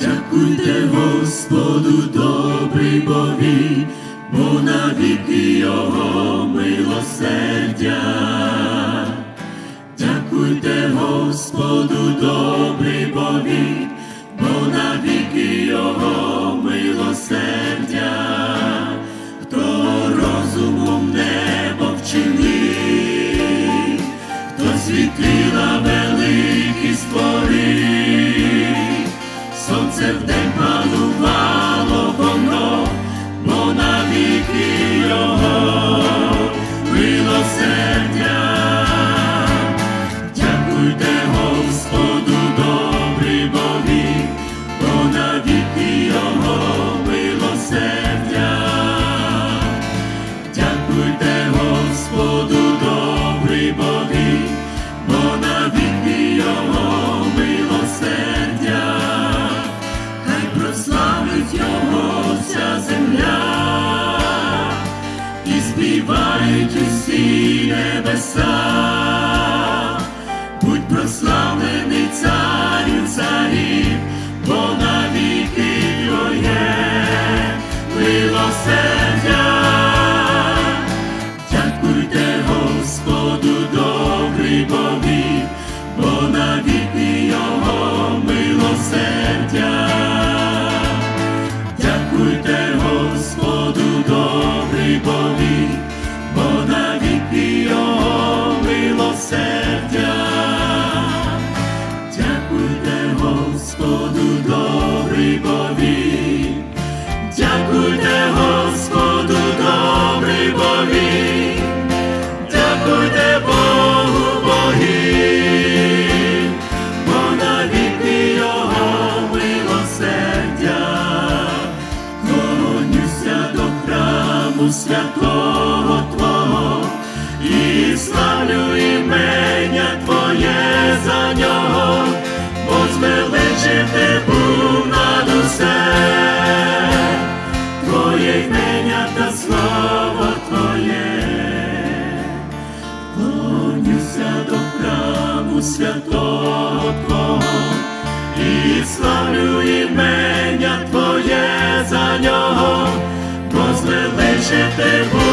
Дякуйте Господу, добрий бо бо навіки його милосердя. Прославить його вся земля. І співають усі він, бо навіки його милосердя. Дякуйте Господу, добрий Бові. Дякуйте Господу, святого Твого, і славлю імення Твоє за нього, бо звеличити був над усе, Твоє імення та слава Твоє, клонюся до храму святого Твого, і славлю імення Твоє за нього жити.